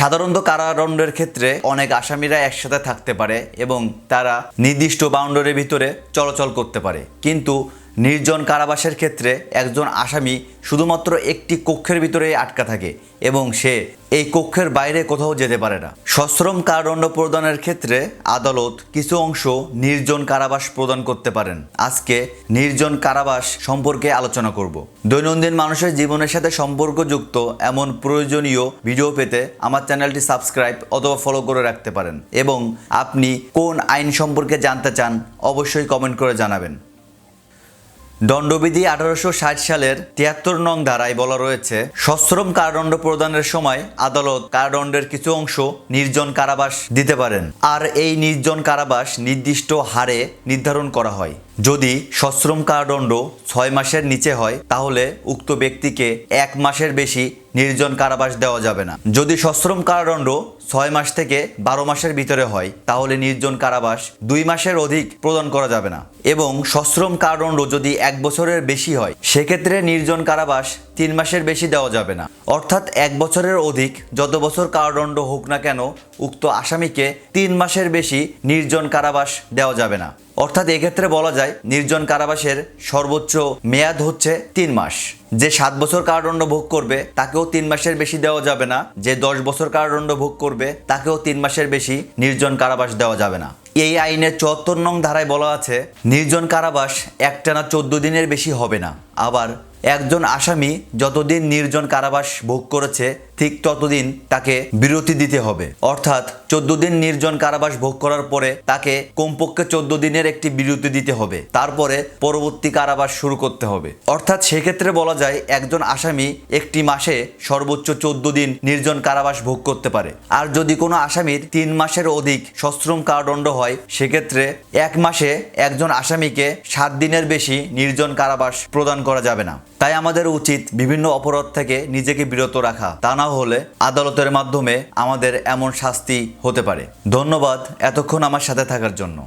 সাধারণত কারাদণ্ডের ক্ষেত্রে অনেক আসামিরা একসাথে থাকতে পারে এবং তারা নির্দিষ্ট বাউন্ডারির ভিতরে চলাচল করতে পারে। কিন্তু নির্জন কারাবাসের ক্ষেত্রে একজন আসামি শুধুমাত্র একটি কক্ষের ভিতরে আটকা থাকে এবং সে এই কক্ষের বাইরে কোথাও যেতে পারে না। সশ্রম কারাদণ্ড প্রদানের ক্ষেত্রে আদালত কিছু অংশ নির্জন কারাবাস প্রদান করতে পারেন। আজকে নির্জন কারাবাস সম্পর্কে আলোচনা করব। দৈনন্দিন মানুষের জীবনের সাথে সম্পর্কযুক্ত এমন প্রয়োজনীয় ভিডিও পেতে আমার চ্যানেলটি সাবস্ক্রাইব অথবা ফলো করে রাখতে পারেন এবং আপনি কোন আইন সম্পর্কে জানতে চান অবশ্যই কমেন্ট করে জানাবেন। দণ্ডবিধি আঠারোশো ষাট সালের তিয়াত্তর নং ধারায় বলা রয়েছে, সশ্রম কারাদণ্ড প্রদানের সময় আদালত কারাদণ্ডের কিছু অংশ নির্জন কারাবাস দিতে পারেন। আর এই নির্জন কারাবাস নির্দিষ্ট হারে নির্ধারণ করা হয়। যদি সশ্রম কারাদণ্ড ছয় মাসের নিচে হয়, তাহলে উক্ত ব্যক্তিকে এক মাসের বেশি নির্জন কারাবাস দেওয়া যাবে না। যদি সশ্রম কারাদণ্ড ছয় মাস থেকে বারো মাসের ভিতরে হয়, তাহলে নির্জন কারাবাস দুই মাসের অধিক প্রদান করা যাবে না। এবং সশ্রম কারণ যদি এক বছরের বেশি হয়, সেক্ষেত্রে নির্জন কারাবাস তিন মাসের বেশি দেওয়া যাবে না। অর্থাৎ এক বছরের অধিক যত বছর কারাদণ্ড হোক না কেন, উক্ত আসামিকে তিন মাসের বেশি নির্জন কারাবাস দেওয়া যাবে না। অর্থাৎ এক্ষেত্রে বলা যায় নির্জন কারাবাসের সর্বোচ্চ মেয়াদ হচ্ছে তিন মাস। যে সাত বছর কারাদণ্ড ভোগ করবে, তাকেও তিন মাসের বেশি দেওয়া যাবে না। যে দশ বছর কারাদণ্ড ভোগ করবে, তাকেও তিন মাসের বেশি নির্জন কারাবাস দেওয়া যাবে না। এই আইনের চুয়াত্তর নং ধারায় বলা আছে, নির্জন কারাবাস একটানা চোদ্দ দিনের বেশি হবে না। আবার একজন আসামি যতদিন নির্জন কারাবাস ভোগ করেছে, ঠিক ততদিন তাকে বিরতি দিতে হবে। অর্থাৎ চোদ্দ দিন নির্জন কারাবাস ভোগ করার পরে তাকে কমপক্ষে চোদ্দ দিনের একটি বিরতি দিতে হবে। তারপরে পরবর্তী কারাবাস শুরু করতে হবে। অর্থাৎ সেক্ষেত্রে বলা যায় একজন আসামি একটি মাসে সর্বোচ্চ চোদ্দ দিন নির্জন কারাবাস ভোগ করতে পারে। আর যদি কোনো আসামির তিন মাসের অধিক সশ্রম কারাদণ্ড হয়, সেক্ষেত্রে এক মাসে একজন আসামিকে সাত দিনের বেশি নির্জন কারাবাস প্রদান করা যাবে না। তাই আমাদের উচিত বিভিন্ন অপরাধ থেকে নিজেকে বিরত রাখা। তা না হলে আদালতের মাধ্যমে আমাদের এমন শাস্তি হতে পারে। ধন্যবাদ এতক্ষণ আমার সাথে থাকার জন্য।